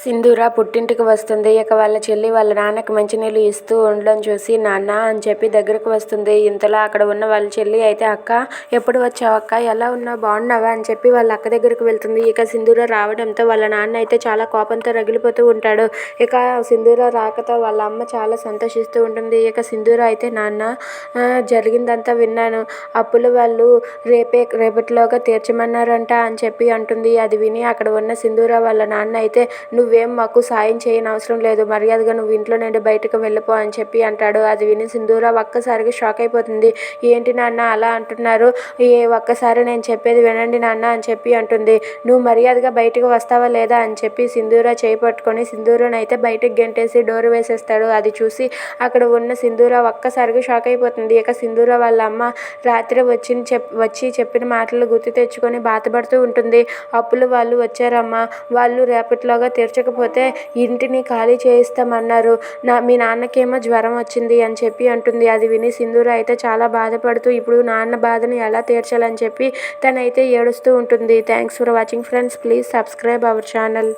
సింధూర పుట్టింటికి వస్తుంది. ఇక వాళ్ళ చెల్లి వాళ్ళ నాన్నకి మంచినీళ్ళు ఇస్తూ ఉండడం చూసి నాన్న అని చెప్పి దగ్గరకు వస్తుంది. ఇంతలో అక్కడ ఉన్న వాళ్ళ చెల్లి అయితే అక్క ఎప్పుడు వచ్చావు అక్క? ఎలా ఉన్నావు? బాగున్నావా? అని చెప్పి వాళ్ళ అక్క దగ్గరకు వెళ్తుంది. ఇక సింధూర రావడంతో వాళ్ళ నాన్న అయితే చాలా కోపంతో రగిలిపోతూ ఉంటాడు. ఇక సింధూర రాకతో వాళ్ళ అమ్మ చాలా సంతోషిస్తూ ఉంటుంది. ఇక సింధూర అయితే నాన్న జరిగిందంతా విన్నాను. అప్పులు వాళ్ళు రేపే రేపటిలోగా తీర్చమన్నారంట అని చెప్పి అంటుంది. అది విని అక్కడ ఉన్న సింధూర వాళ్ళ నాన్న అయితే నువ్వు మాకు సాయం చేయని అవసరం లేదు. మర్యాదగా నువ్వు ఇంట్లో నుండి బయటకు వెళ్ళిపో అని చెప్పి అంటాడు. అది విని సింధూర ఒక్కసారిగా షాక్ అయిపోతుంది. ఏంటి నాన్న అలా అంటున్నారు? ఏ ఒక్కసారి నేను చెప్పేది వినండి నాన్న అని చెప్పి అంటుంది. నువ్వు మర్యాదగా బయటకు వస్తావా లేదా అని చెప్పి సింధూర చేయి పట్టుకొని సింధూరను అయితే బయటకు గెంటేసి డోర్ వేసేస్తాడు. అది చూసి అక్కడ ఉన్న సింధూర ఒక్కసారిగా షాక్ అయిపోతుంది. ఇక సింధూర వాళ్ళ అమ్మ రాత్రి వచ్చి చెప్ వచ్చి చెప్పిన మాటలు గుర్తు తెచ్చుకొని బాధపడుతూ ఉంటుంది. అప్పులు వాళ్ళు వచ్చారమ్మా. వాళ్ళు రేపటిలోగా తీర్చకపోతే ఇంటిని ఖాళీ చేయిస్తామన్నారు. నా మీ నాన్నకేమో జ్వరం వచ్చింది అని చెప్పి అంటుంది. అది విని సింధూర అయితే చాలా బాధపడుతూ ఇప్పుడు నాన్న బాధని ఎలా తీర్చాలని చెప్పి తనైతే ఏడుస్తూ ఉంటుంది. Thanks for watching friends please subscribe our channel